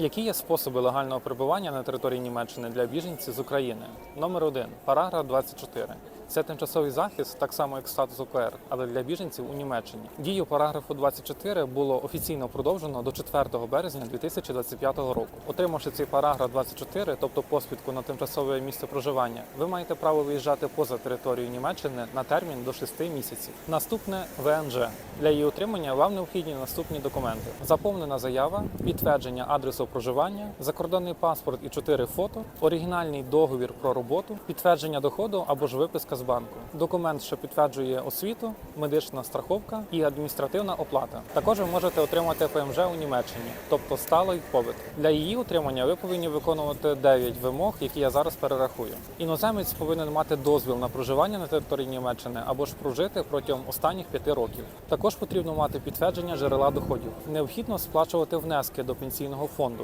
Які є способи легального перебування на території Німеччини для біженців з України? Номер 1. Параграф 24. Це тимчасовий захист, так само як статус ОКР, але для біженців у Німеччині. Дію параграфу 24 було офіційно продовжено до 4 березня 2025 року. Отримавши цей параграф 24, тобто посвідку на тимчасове місце проживання, ви маєте право виїжджати поза територію Німеччини на термін до 6 місяців. Наступне ВНЖ. Для її отримання вам необхідні наступні документи: заповнена заява, підтвердження адресу проживання, закордонний паспорт і 4 фото, оригінальний договір про роботу, підтвердження доходу або ж виписка з банку, документ, що підтверджує освіту, медична страховка і адміністративна оплата. Також ви можете отримати ПМЖ у Німеччині, тобто сталий побит. Для її отримання ви повинні виконувати 9 вимог, які я зараз перерахую. Іноземець повинен мати дозвіл на проживання на території Німеччини або ж прожити протягом останніх 5 років. Також потрібно мати підтвердження джерела доходів. Необхідно сплачувати внески до пенсійного фонду.